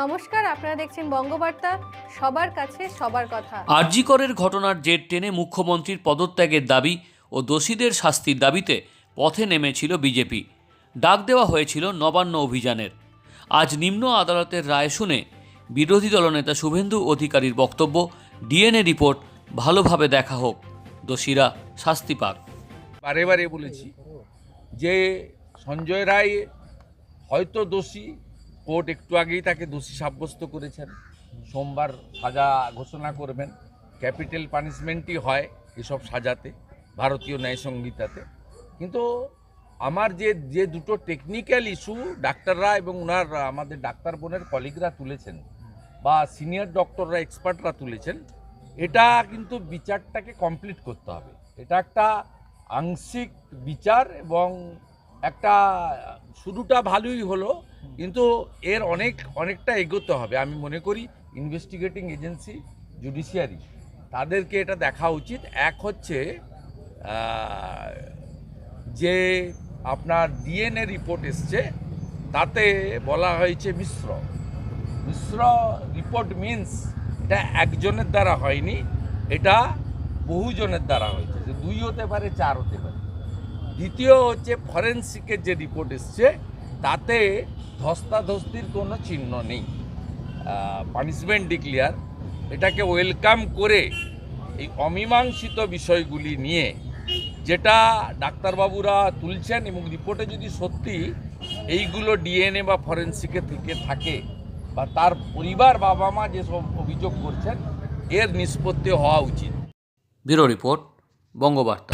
নমস্কার আপনারা দেখছেন বঙ্গবার্তা। সবার কাছে সবার কথা। আরজিকরের ঘটনার জের টেনে মুখ্যমন্ত্রীর পদত্যাগের দাবি ও দোষীদের শাস্তির দাবিতে পথে নেমেছিল বিজেপি। ডাক দেওয়া হয়েছিল নবান্ন অভিযানের। আজ নিম্ন আদালতের রায় শুনে বিরোধী দলনেতা শুভেন্দু অধিকারীর বক্তব্য ডিএনএ রিপোর্ট ভালোভাবে দেখা হোক। দোষীরা শাস্তি পাক। বারে বারে বলেছি যে সঞ্জয় রায় হয়তো দোষী কোর্ট একটু আগেই তাকে দোষী সাব্যস্ত করেছেন। সোমবার সাজা ঘোষণা করবেন। ক্যাপিটাল পানিশমেন্টই হয় এসব সাজাতে, ভারতীয় ন্যায় সংহিতাতে। কিন্তু আমার যে যে দুটো টেকনিক্যাল ইস্যু ডাক্তাররা এবং ওনার আমাদের ডাক্তার বোনের কলিগরা তুলেছেন বা সিনিয়র ডক্টররা এক্সপার্টরা তুলেছেন, এটা কিন্তু বিচারটাকে কমপ্লিট করতে হবে। এটা একটা আংশিক বিচার এবং একটা, শুরুটা ভালোই হলো কিন্তু এর অনেক, অনেকটা এগোতে হবে। আমি মনে করি ইনভেস্টিগেটিং এজেন্সি জুডিশিয়ারি তাদেরকে এটা দেখা উচিত। এক হচ্ছে যে আপনার ডিএনএ রিপোর্ট এসছে, তাতে বলা হয়েছে মিশ্র। মিশ্র রিপোর্ট মিন্স এটা একজনের দ্বারা হয়নি, এটা বহুজনের দ্বারা হয়েছে। যে দুই হতে পারে, চার হতে পারে। দ্বিতীয় হচ্ছে ফরেন্সিকের যে রিপোর্ট এসছে তাতে ধস্তাধস্তির কোনো চিহ্ন নেই। পানিশমেন্ট ডিক্লিয়ার এটাকে ওয়েলকাম করে এই অমীমাংসিত বিষয়গুলি নিয়ে যেটা ডাক্তারবাবুরা তুলছেন এবং রিপোর্টে যদি সত্যি এইগুলো ডিএনএ বা ফরেন্সিকে থেকে থাকে বা তার পরিবার বাবা মা যেসব অভিযোগ করছেন, এর নিষ্পত্তি হওয়া উচিত। Bureau report, Bangabarta.